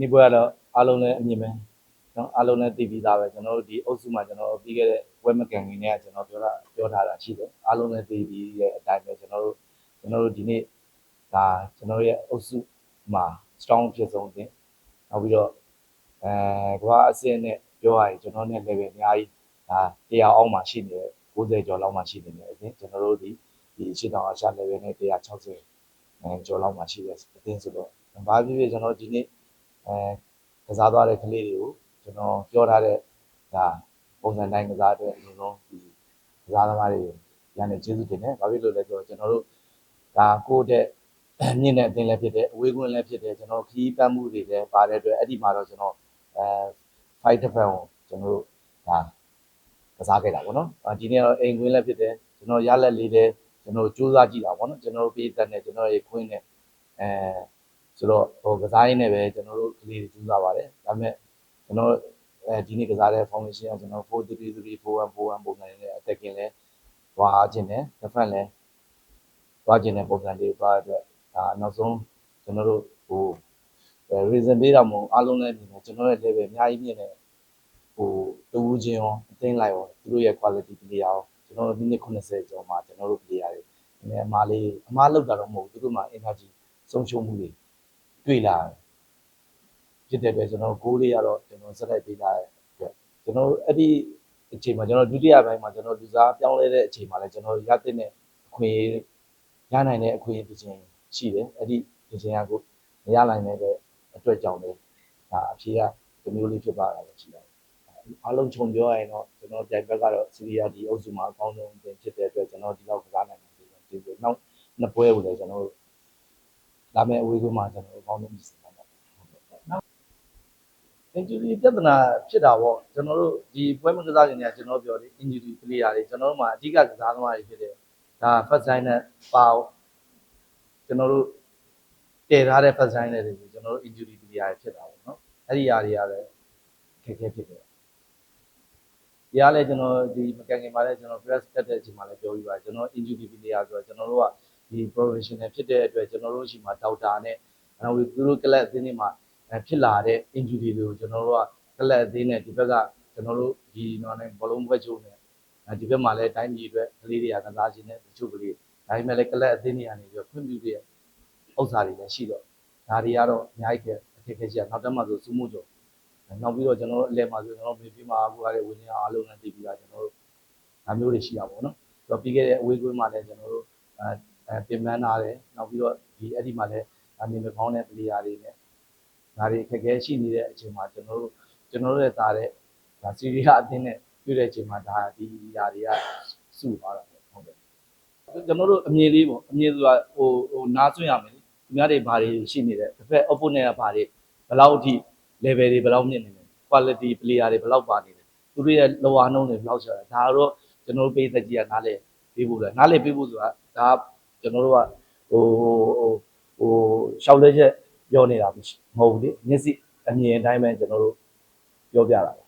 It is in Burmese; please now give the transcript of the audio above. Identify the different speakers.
Speaker 1: ဒီပွဲကတော့အားလုံးလည်းအမြင်ပဲနော်အားလုံးလည်းသိပြီးသားပဲကျွန်တော်တို့ဒီအုပ်စုမှာကျွန်တော်တို့ပြီးခဲ့တဲ့ဝက်မကန်ကြီးနဲ့ကျွန်တော်ပြောတာပြောထားတာရှိတယ်အားလုံးလည်းသိပြီးရဲ့အတိုင်းပဲကျွန်တော်တို့ကျွန်တော်တို့ဒီနေ့ဒါကျွန်တော်တို့ရဲ့အုပ်စုမှာ strong ဖြစ်ဆုံးတင်နောက်ပြီးတော့အဲကမ္ဘာအဆင့်နဲ့ပြောရရင်ကျွန်တော်နဲ့ level အများကြီးဒါတရားအောင်မှရှိနေတယ်90ကျော်လောက်မှရှိနေတယ်အပြင်ကျွန်တော်တို့ဒီဒီရှင်းတောင်အရှာ level နဲ့160အဲကျော်လောက်မှရှိတယ်အတင်းဆိုတော့ဘာဖြစ်ဖြစ်ကျွန်တော်ဒီနေ့ အဲကစားသွားတဲ့ကလေးတွေကိုကျွန်တော်ပြောထားတဲ့ဒါပုံစံတိုင်းကစားအတွက်အရင်ဆုံးဒီကစားသမားတွေကိုရန်နေကျေးဇူးတင်တယ်။ဘာဖြစ်လို့လဲဆိုတော့ကျွန်တော်တို့ဒါကိုယ့်တဲ့မြင့်တဲ့အသင်းလည်းဖြစ်တယ်အဝေးကွင်းလည်းဖြစ်တယ်ကျွန်တော်ခီးပန်းမှုတွေလည်းပါတဲ့အတွက်အဲ့ဒီမှာတော့ကျွန်တော်အဲ fight တစ်ဖက်ကိုကျွန်တော်တို့ဒါကစားခဲ့တာပေါ့နော်။ဒီနေ့တော့အိမ်ကွင်းလည်းဖြစ်တယ်ကျွန်တော်ရလက်လေးလည်းကျွန်တော်စူးစမ်းကြည့်တာပေါ့နော်ကျွန်တော်တို့ပေးသက်နဲ့ကျွန်တော်ရဲ့ခွင်းနဲ့အဲ ဆိုတော့ဟိုကစားရင်းနဲ့ပဲကျွန်တော်တို့ကလေးတွေကြိုးစားပါတယ်ဒါပေမဲ့ကျွန်တော်အဲဒီနေ့ကစားတဲ့ formation ကကျွန်တော်4-3-3 4-1-4-1ပုံစံနဲ့အသက်ကင်လဲသွားခြင်းနဲ့တစ်ဖက်လဲသွားခြင်းနဲ့ပုံစံလေးသွားတဲ့အတွက်ဒါနောက်ဆုံးကျွန်တော်တို့ဟို reason ပေးတာမဟုတ်အားလုံးလည်းမြင်တယ်ကျွန်တော်ရဲ့ level အများကြီးမြင်တယ်ဟိုတူးချင်းရောအသိလိုက်ရောသူတို့ရဲ့ quality player ရောကျွန်တော်တို့မိနစ်80ကျော်မှာကျွန်တော်တို့ player တွေနည်းအမားလေးအမားလောက်တာတော့မဟုတ်ဘူးသူတို့မှာ energy ဆုံးရှုံးမှုတွေ တွေ့လာဖြစ်တဲ့အတွက်ကျွန်တော်ဂိုးလေးရတော့ကျွန်တော်စက်တိုက်ပေးလာတဲ့အတွက်ကျွန်တော်အဲ့ဒီအချိန်မှာကျွန်တော်ဒုတိယပိုင်းမှာကျွန်တော်လူစားပြောင်းလဲတဲ့အချိန်မှာလည်းကျွန်တော်ရတဲ့အခွင့်ရနိုင်တဲ့အခွင့်အရေးချင်းရှိတယ်အဲ့ဒီဒီချိန်ကကိုမရနိုင်တဲ့အတွက်ကြောင့်လည်းဒါအဖြေကဒီမျိုးလေးဖြစ်ပါတာပဲရှိတယ်အားလုံးခြုံပြောရရင်တော့ကျွန်တော်ပြိုင်ဘက်ကတော့စီးရီးယားဒီအုပ်စုမှာအကောင်းဆုံးတင်ဖြစ်တဲ့အတွက်ကျွန်တော်ဒီလောက်ကစားနိုင်တယ်ဒီလိုနောက်နှစ်ပွဲကိုလည်းကျွန်တော်တို့ လာမယ့်အဝေးကွင်းမှာကျွန်တော်တို့ကောင်းဆုံးပြင်ဆင်ပါမယ်။ injury ပြဿနာဖြစ်တာပေါ့ကျွန်တော်တို့ဒီပွဲမကစားခင်ကကျွန်တော်ပြောတယ် injury player တွေကျွန်တော်တို့မှာအဓိကကစားသမားတွေဖြစ်တယ်။ဒါ first sign နဲ့ပါအောင်ကျွန်တော်တို့တည်ထားတဲ့ first sign တွေကိုကျွန်တော်တို့ injury player တွေဖြစ်တာပေါ့နော်။အဲ့ဒီຢာတွေကလည်းခက်ခဲဖြစ်တယ်။ဒီအားလည်းကျွန်တော်ဒီမကန်ခင်မှာလည်းကျွန်တော် press တက်တဲ့အချိန်မှာလည်းပြောပြီးပါကျွန်တော် injury player ဆိုတော့ကျွန်တော်တို့က ဒီ professional ဖြစ်တဲ့အတွက်ကျွန်တော်တို့ရှိမှာဒေါက်တာနဲ့နောက်ပြီးသူတို့ကလပ်အသင်းတွေမှာဖြစ်လာတဲ့ injury တွေကိုကျွန်တော်တို့ကကလပ်အသင်းနဲ့ဒီဘက်ကကျွန်တော်တို့ဒီနော်နဲ့ဘလုံးဘွဲချိုးနဲ့ဒီဘက်မှာလည်းတိုင်းပြည်အတွက်ကလေးတွေကကစားခြင်းနဲ့တချို့ကလေးဒါပေမဲ့လည်းကလပ်အသင်းတွေကနေပြီးခွင့်ပြုတဲ့ဥစ္စာတွေလည်းရှိတော့ဒါတွေကတော့အများကြီးအခက်အခဲရှိတာနောက်တက်မှဆိုစူးမှုကြောနောက်ပြီးတော့ကျွန်တော်တို့အလဲမှာဆိုကျွန်တော်မေပြမှာအခုကလည်းဝင်းနေအားလုံးနဲ့တည်ပြီးတာကျွန်တော်တို့ဒါမျိုးတွေရှိတာပေါ့နော်ဆိုတော့ပြီးခဲ့တဲ့အဝေးကွင်းမှာလည်းကျွန်တော်တို့အဲ အဲပြင်ပန်းထားတယ်နောက်ပြီးတော့ဒီအဲ့ဒီမှာလည်းအနေနဲ့ကောင်းတဲ့ player တွေနဲ့ဒါတွေအခက်အခဲရှိနေတဲ့အချိန်မှာကျွန်တော်တို့ကျွန်တော်တို့ရဲ့သားတဲ့ဒါစီရီယာအသင်းနဲ့တွေ့တဲ့အချိန်မှာဒါဒီຢာတွေကစုသွားတာပေါ့ဟုတ်တယ်ကျွန်တော်တို့အမြင်လေးပေါ့အမြင်ဆိုတာဟိုဟိုနားဆွင့်ရမယ်လေသူများတွေဘာတွေရှိနေတယ်တစ်ဖက် opponent ကဘာတွေဘယ်လောက်အထိ level တွေဘယ်လောက်မြင့်နေလဲ quality player တွေဘယ်လောက်ပါနေလဲသူတို့ရဲ့လောအားနှုန်းတွေဘယ်လောက်ရှာလဲဒါတော့ကျွန်တော်တို့ပေးသက်ကြီးကနားလေပေးဖို့လဲနားလေပေးဖို့ဆိုတာဒါ ကျွန်တော်တို့ကဟိုဟိုဟိုရှောက်လက်ချက်ပြောနေတာမဟုတ်ဘူးလေမျက်စိအမြင်အတိုင်းပဲကျွန်တော်တို့ပြောပြတာပါ